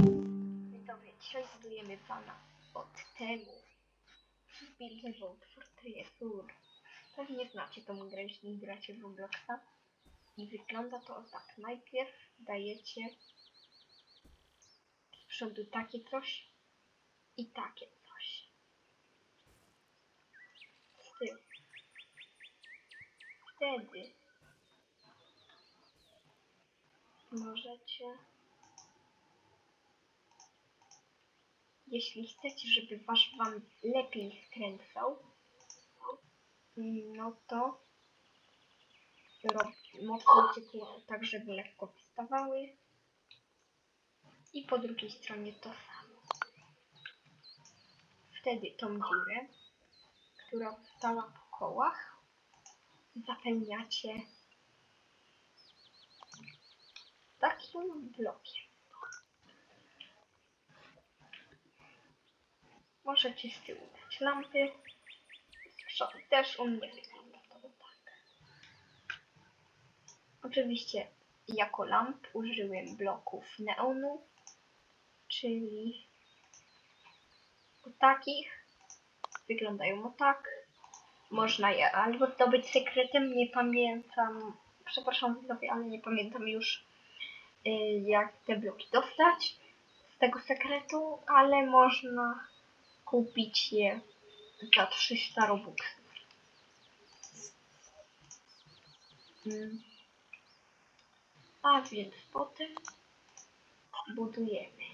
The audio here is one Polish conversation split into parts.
Widzowie, dzisiaj budujemy wana od temu. Builderwood Fortressur. Pewnie znacie tą grę, jeśli gracie w Robloxa. I wygląda to tak. Najpierw dajecie z przodu takie coś i takie coś. Z tyłu. Wtedy możecie jeśli chcecie, żeby wasz wam lepiej skręcał, no to mocujcie tu tak, żeby lekko wstawały i po drugiej stronie to samo. Wtedy tą dziurę, która została po kołach, zapełniacie takim blokiem. Możecie z tyłu dać lampy. Też u mnie wygląda to tak. Oczywiście jako lamp użyłem bloków neonu, czyli takich. Wyglądają o tak. Można je albo zdobyć sekretem, nie pamiętam, przepraszam widzowie, ale nie pamiętam już y, jak te bloki dostać z tego sekretu, ale można kupić je za 300 robuxów. Mm. A więc potem budujemy.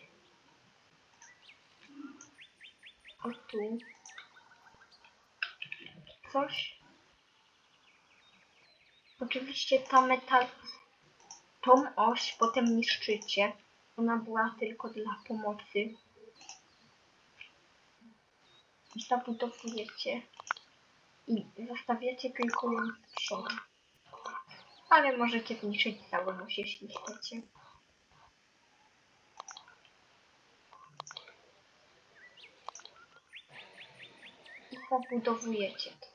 O tu coś. Oczywiście ta metal, tą oś potem niszczycie. Ona była tylko dla pomocy i zabudowujecie i zostawiacie tylko ją z przodu. Ale możecie zniszczyć całą oś, jeśli chcecie. I zabudowujecie to.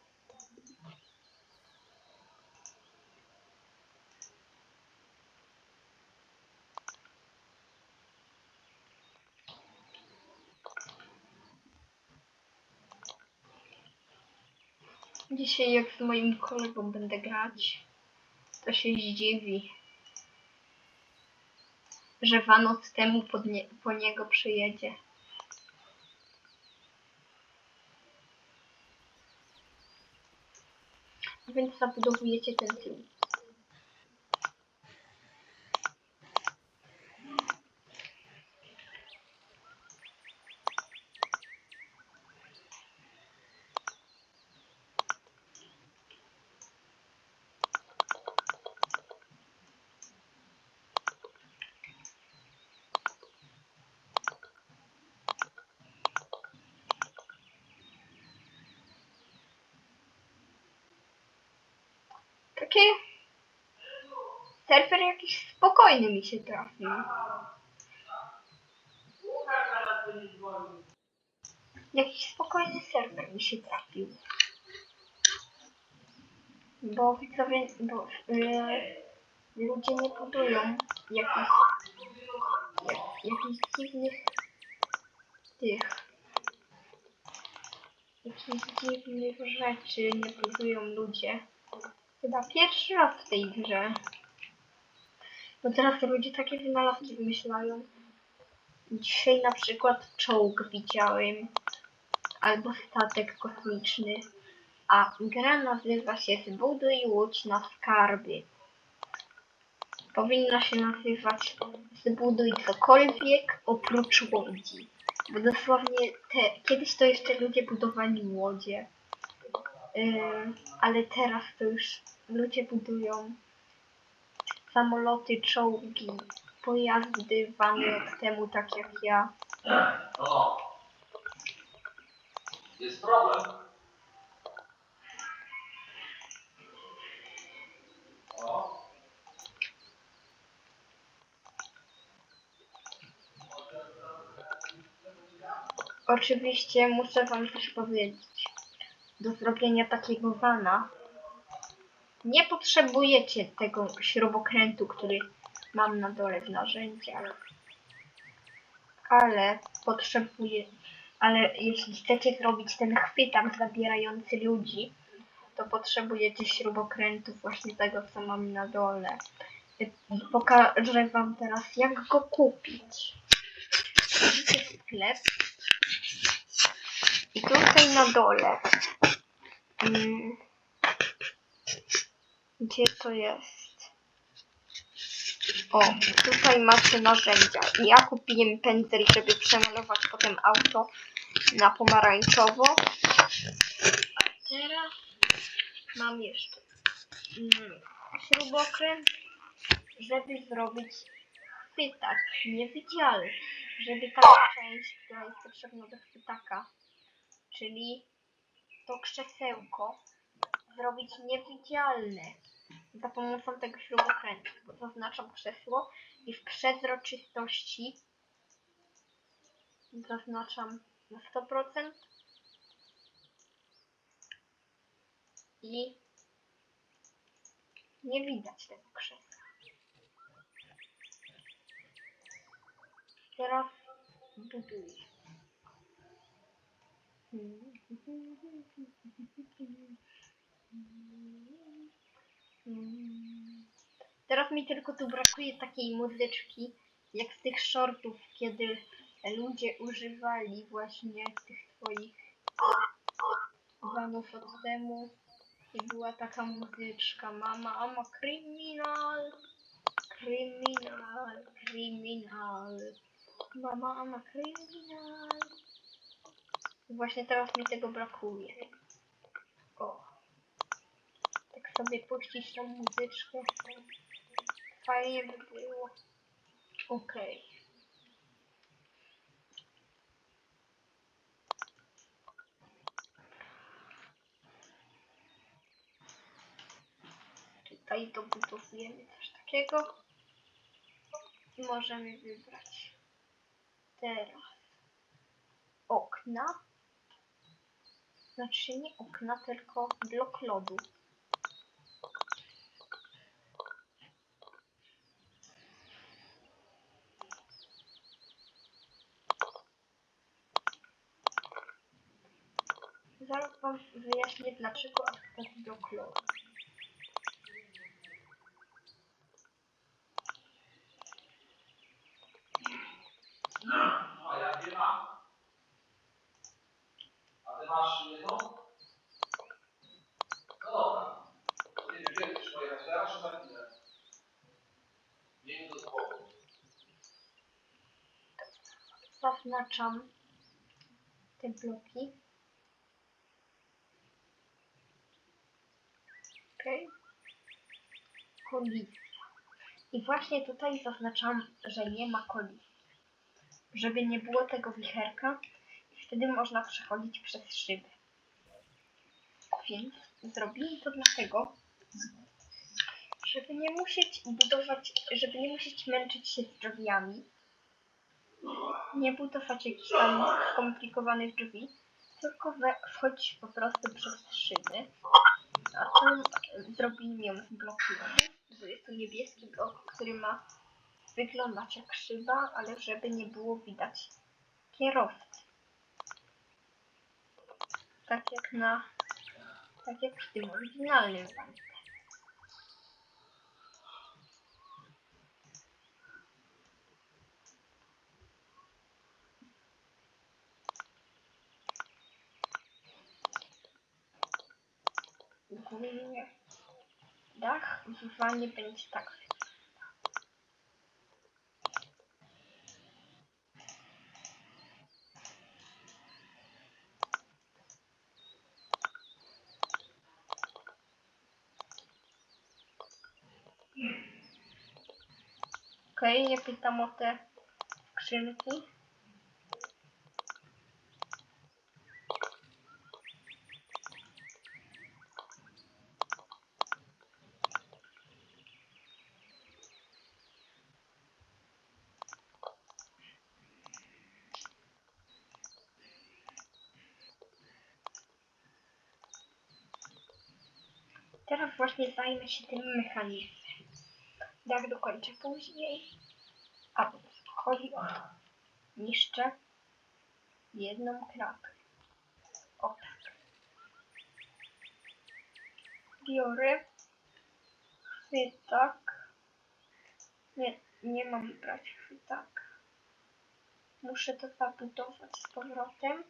Dzisiaj jak z moim kolegą będę grać, to się zdziwi, że Wanos temu nie, po niego przyjedzie. Więc zabudowujecie ten tył. Taki serwer spokojny mi się trafił. Jakiś spokojny serwer mi się trafił. Bo widzowie, bo e, ludzie nie budują jakichś, jak, jakichś dziwnych tych jakichś dziwnych rzeczy nie budują ludzie. Chyba pierwszy raz w tej grze. Bo teraz ludzie takie wynalazki wymyślają. Dzisiaj na przykład czołg widziałem. Albo statek kosmiczny. A gra nazywa się Zbuduj łódź na skarby. Powinna się nazywać Zbuduj cokolwiek oprócz łodzi. Bo dosłownie te, kiedyś to jeszcze ludzie budowali łodzie. Yy, ale teraz to już ludzie budują samoloty, czołgi, pojazdy, wany od temu, tak jak ja. O! Jest problem. O! Oczywiście muszę wam coś powiedzieć. Do zrobienia takiego wana nie potrzebujecie tego śrubokrętu, który mam na dole w narzędziach. ale potrzebuję, ale jeśli chcecie zrobić ten chwytak zabierający ludzi, to potrzebujecie śrubokrętów właśnie tego, co mam na dole. Pokażę wam teraz, jak go kupić. Wchodzicie w sklep i tutaj na dole mm, gdzie to jest? O, tutaj macie narzędzia. Ja kupiłem pędzel, żeby przemalować potem auto na pomarańczowo. A teraz mam jeszcze mm, śrubokręt, żeby zrobić chwytak niewidzialny. Żeby ta część, która jest potrzebna do chwytaka, czyli to krzesełko, zrobić niewidzialne za pomocą tego śrubokrętu. Bo Zaznaczam krzesło i w przezroczystości zaznaczam na 100% i nie widać tego krzesła. Teraz buduję. Teraz mi tylko tu brakuje takiej muzyczki, jak z tych shortów, kiedy ludzie używali właśnie tych swoich vanów od temu. I była taka muzyczka, mama, ama kryminal, kryminal, kryminal, mama, ama kryminal. Właśnie teraz mi tego brakuje. O. Tak sobie puścić tą muzyczkę. Fajnie by było. Okej. Tutaj dobudowujemy coś takiego. I możemy wybrać teraz okna. Znaczy nie okna, tylko blok lodu. Wyjaśnię dlaczego akurat blok lodu. A ja nie mam. A ty masz jedną? No dobra. Nie wiem, chcesz pojechać teraz, czy za chwilę? Do. Zaznaczam te bloki. Okej. I właśnie tutaj zaznaczam, że nie ma kolizji. Żeby nie było tego wicherka i wtedy można przechodzić przez szyby. Więc zrobili to dlatego, żeby nie musieć budować, żeby nie musieć męczyć się z drzwiami, nie budować jakichś tam skomplikowanych drzwi, tylko wchodzić po prostu przez szyby. A e, zrobili ją z bloku bo jest to niebieski blok, który ma wyglądać jak szyba, ale żeby nie było widać kierowcy. Tak jak na, tak jak w tym oryginalnym. Dach w wanie będzie tak. Okej, nie pytam o te skrzynki. Teraz właśnie zajmę się tym mechanizmem. Jak dokończę później. A chodzi o niszczę jedną kratkę. O tak. Biorę chwytak. Nie, nie mam brać chwytak. Muszę to zabudować z powrotem.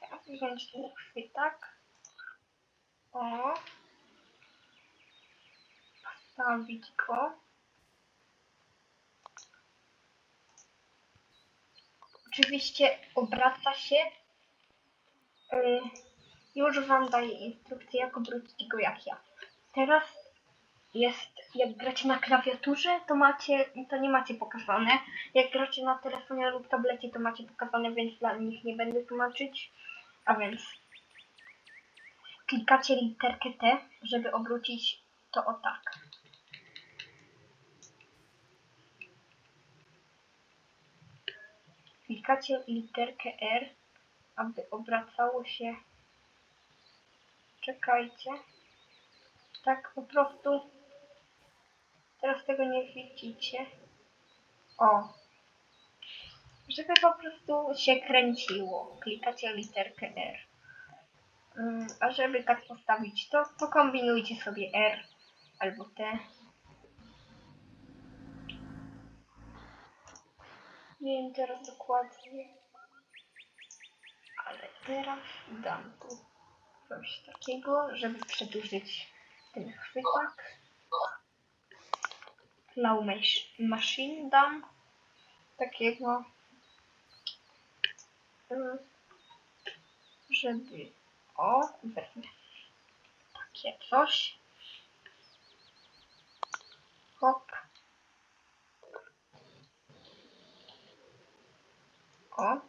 Teraz wziąć ten chwytak. O. Postawić go. Oczywiście obraca się. Już Wam daję instrukcję, jak obrócić go jak ja. Teraz jest, jak gracie na klawiaturze, to macie, to nie macie pokazane. Jak gracie na telefonie lub tablecie, to macie pokazane, więc dla nich nie będę tłumaczyć. A więc klikacie literkę T, żeby obrócić to o tak. Klikacie literkę R, aby obracało się. Czekajcie. Tak po prostu. Teraz tego nie widzicie. O. Żeby po prostu się kręciło. Klikacie literkę R. Ym, A żeby tak postawić to, pokombinujcie sobie R albo T. Nie wiem teraz dokładnie. Ale teraz dam tu coś takiego, żeby przedłużyć ten chwytak. Mash- Machine dam takiego, żeby o, wezmę takie coś. Hop. O.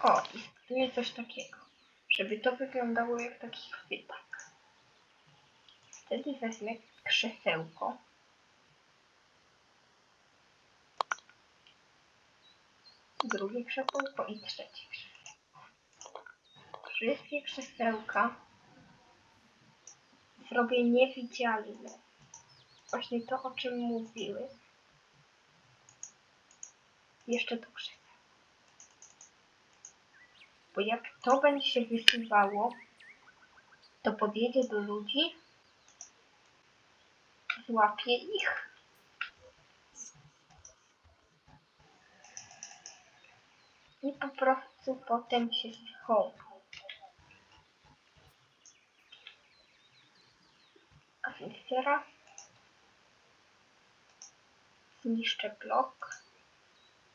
O, istnieje coś takiego, żeby to wyglądało jak taki chwytak. Wtedy wezmę krzesełko. Drugie krzesełko i trzecie krzesełko. Wszystkie krzesełka zrobię niewidzialne. Właśnie to, o czym mówiły. Jeszcze to krzesełko. Bo jak to będzie się wysuwało, to podjedzie do ludzi, złapie ich. I po prostu potem się schowa. A więc teraz zniszczę blok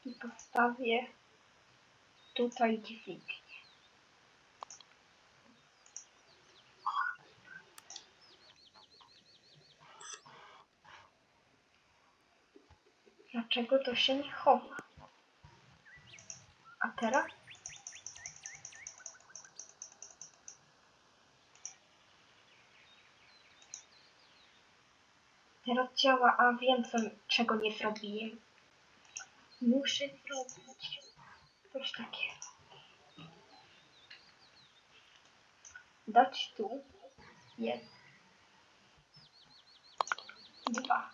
i postawię tutaj dźwignię. Dlaczego to się nie chowa? A teraz? Teraz działa, a wiem co, czego nie zrobiłem. Muszę zrobić coś takiego. Dać tu jeden, dwa,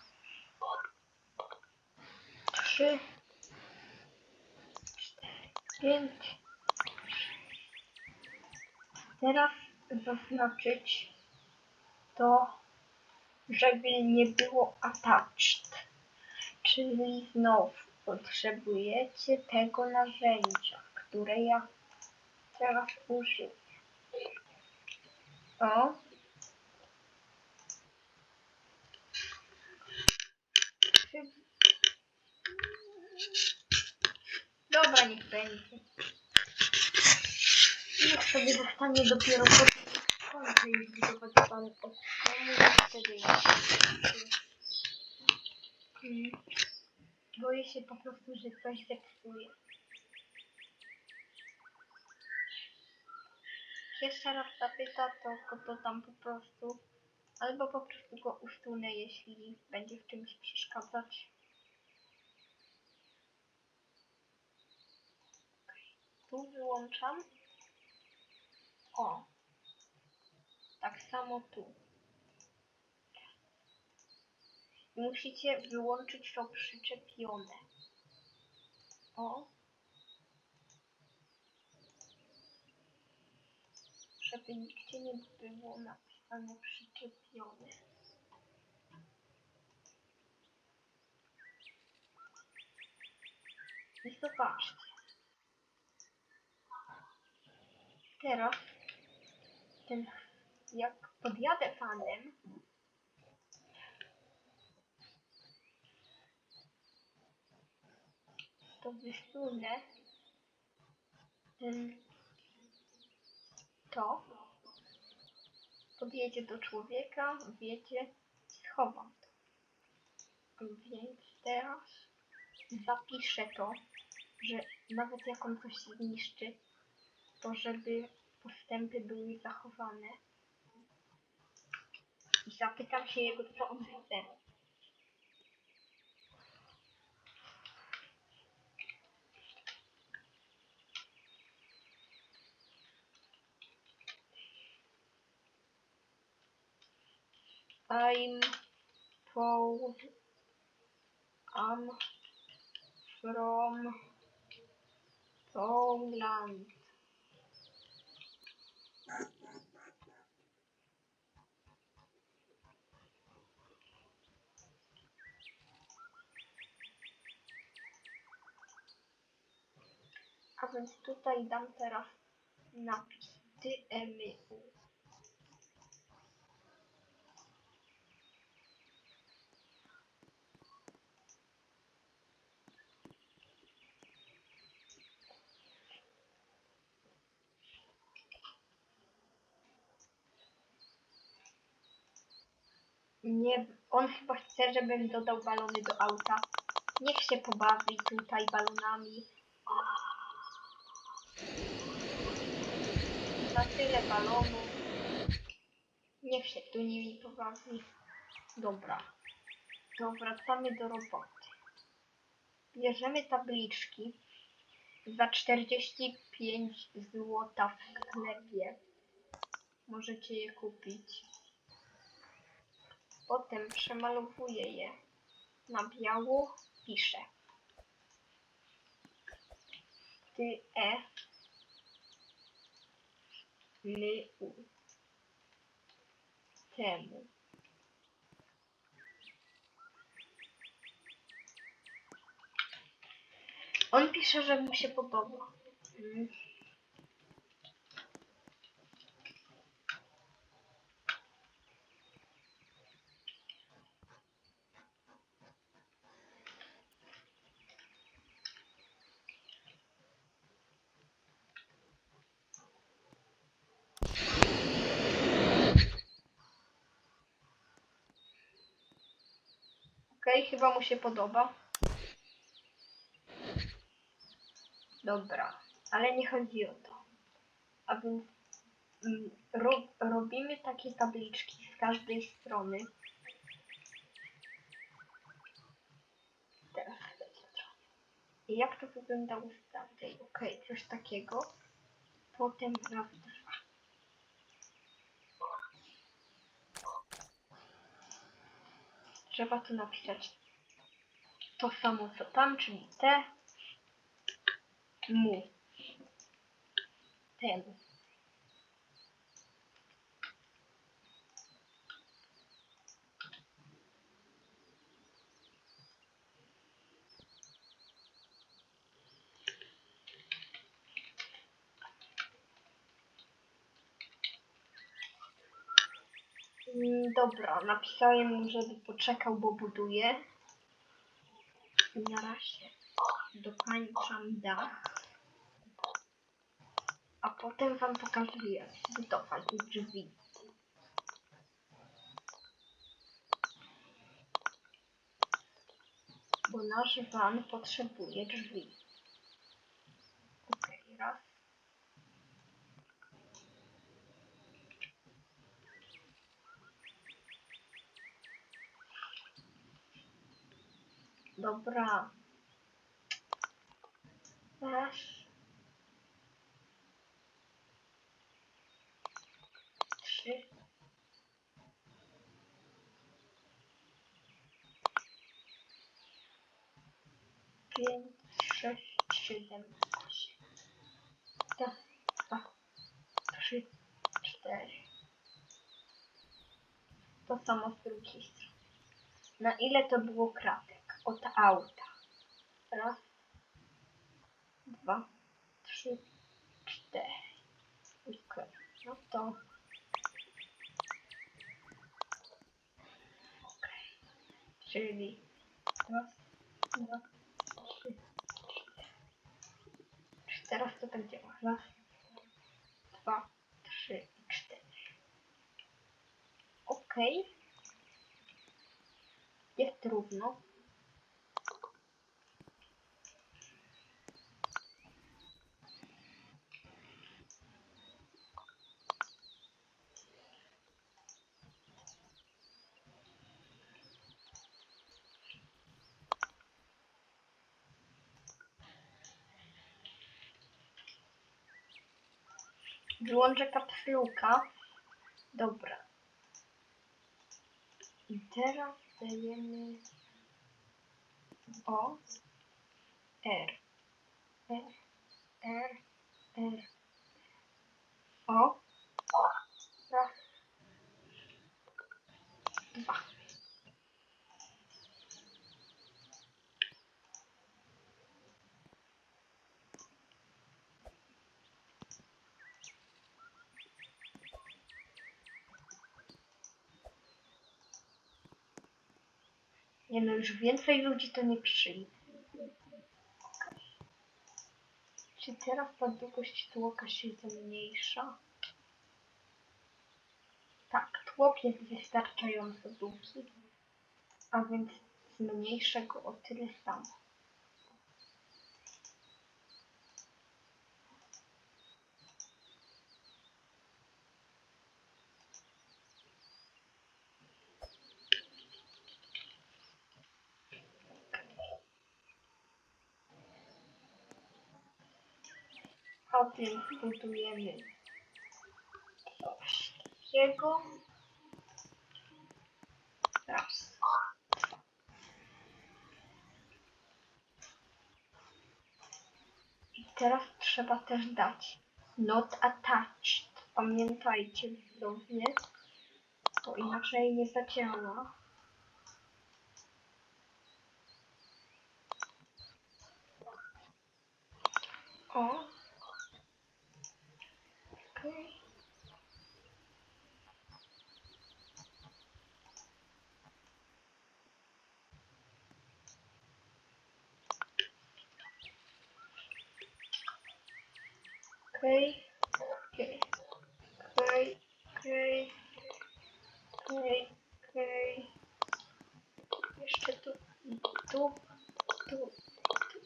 trzy, cztery, pięć. Teraz zaznaczyć to, żeby nie było attached. Czyli znowu potrzebujecie tego narzędzia, które ja teraz użyję. O. Dobra, niech będzie. Niech sobie zostanie dopiero po końcu już zbudowany od domu Mm. Boję się po prostu, że coś zepsuje. Jeszcze raz zapyta, to go dodam po prostu. Albo po prostu go usunę, jeśli będzie w czymś przeszkadzać. Tu wyłączam. O. Tak samo tu. Musicie wyłączyć to przyczepione. O. Żeby nigdzie nie było napisane przyczepione. I zobaczcie. Teraz ten, jak podjadę fanem, to wysunę to podjedzie do człowieka, wiecie, schowam to. Więc teraz zapiszę to, że nawet jak on coś zniszczy, to żeby postępy były zachowane. I zapytam się jego, co on chce. I'm Paul. I'm from Poland. A więc tutaj dam teraz napis DMU. Nie, on chyba chce, żebym dodał balony do auta. Niech się pobawi tutaj balonami. Na tyle balonów. Niech się tu nimi pobawi. Dobra. To wracamy do roboty. Bierzemy tabliczki za 45 zł w sklepie. Możecie je kupić. Potem przemalowuję je na biało, piszę. Ty e my u temu. On pisze, że mu się podoba. Chyba mu się podoba. Dobra, ale nie chodzi o to. A więc mm, ro, robimy takie tabliczki z każdej strony. Teraz. I jak to wyglądało z tamtej? Okej, coś takiego. Potem raz, Trzeba tu napisać to samo co tam, czyli te mu temu. Mm, Dobra, napisałem mu, żeby poczekał, bo buduje. I na razie dokończam dach. A potem wam pokażę jak zbudować drzwi. Bo nasz van potrzebuje drzwi. Okej, raz. Dobra. Trzy, pięć, sześć, siedem, osiem. Dwa, trzy, cztery. To samo z drugiej strony. Na ile to było kratek od auta? Raz, dwa, trzy, cztery. Okej, no to... Okej, czyli raz, dwa, trzy, cztery. Teraz to tak działa? Raz, dwa, trzy i cztery. Okej. Jest równo. Wyłączę kapsułka. Dobra. I teraz dajemy O R. R R R. O. Raz. Dwa Nie no, już więcej ludzi to nie przyjdzie. Czy teraz ta długość tłoka się zmniejsza? Tak, tłok jest wystarczająco długi, a więc zmniejszę go o tyle samo. Więc budujemy takiego. Raz. I teraz trzeba też dać not attached. Pamiętajcie widzowie, bo inaczej nie zadziała. O. Okej. Okej. Okej. Okej. Okej. Okej. Jeszcze tu. Tu. Tu. Tu.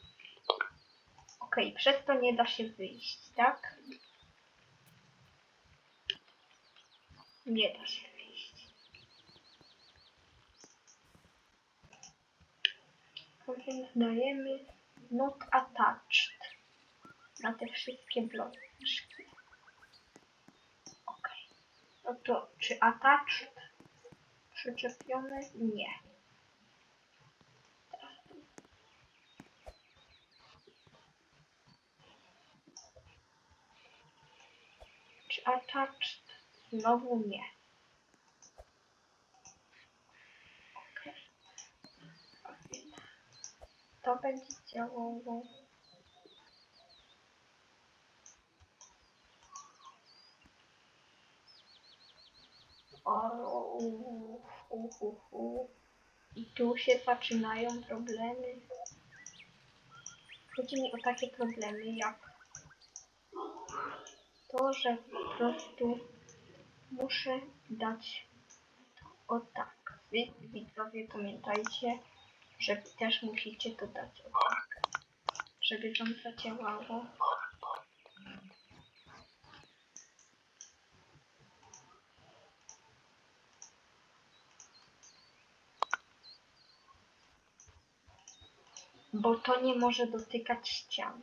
Okej, przez to nie da się wyjść, tak? Nie da się wyjść. A Więc dajemy not attached na te wszystkie bloczki. Ok. No to czy attached przyczepione? Nie. Teraz tu. Czy attached? Znowu nie. To będzie działało. O, u, u. I tu się zaczynają problemy. Chodzi mi o takie problemy jak to, że po prostu muszę dać o tak. Wy widzowie pamiętajcie, że też musicie to dać o tak, żeby wam zadziałało. Bo to nie może dotykać ścian.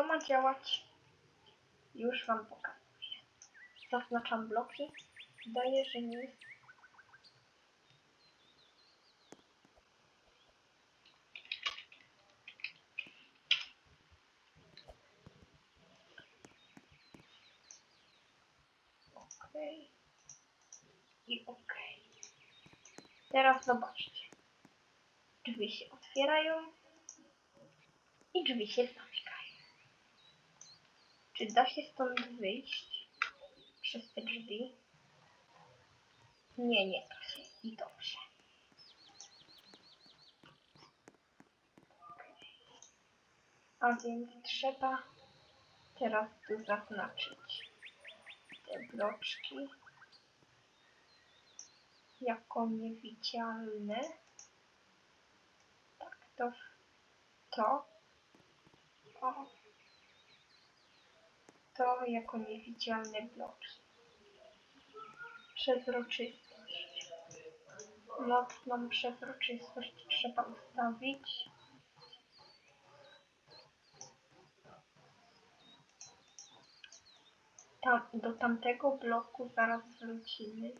to ma działać. Już wam pokazuję. Zaznaczam bloki. Wydaje, że nie Okej. I okej. Teraz zobaczcie. Drzwi się otwierają i drzwi się zamykają. Czy da się stąd wyjść przez te drzwi? Nie, nie da się. I dobrze. A więc trzeba teraz tu zaznaczyć te bloczki jako niewidzialne. Tak, to to. O. To jako niewidzialne bloki. Przezroczystość. Mocną przezroczystość trzeba ustawić. Tam, do tamtego bloku zaraz wrócimy.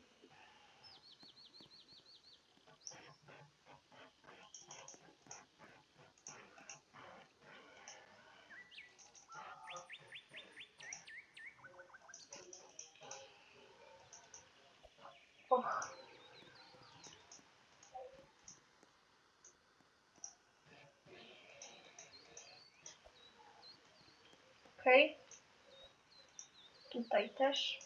Och. Okej. Tutaj też.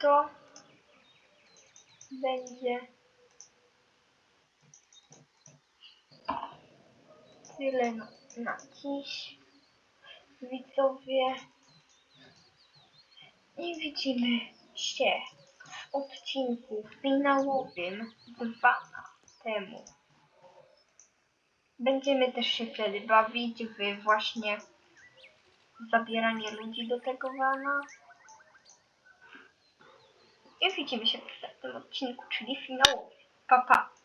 To będzie tyle na, na dziś. Widzowie, i widzimy się w odcinku finałowym dwa temu. Będziemy też się wtedy bawić w właśnie zabieranie ludzi do tego wana. I widzimy się w następnym odcinku, czyli finałowym. Pa, pa.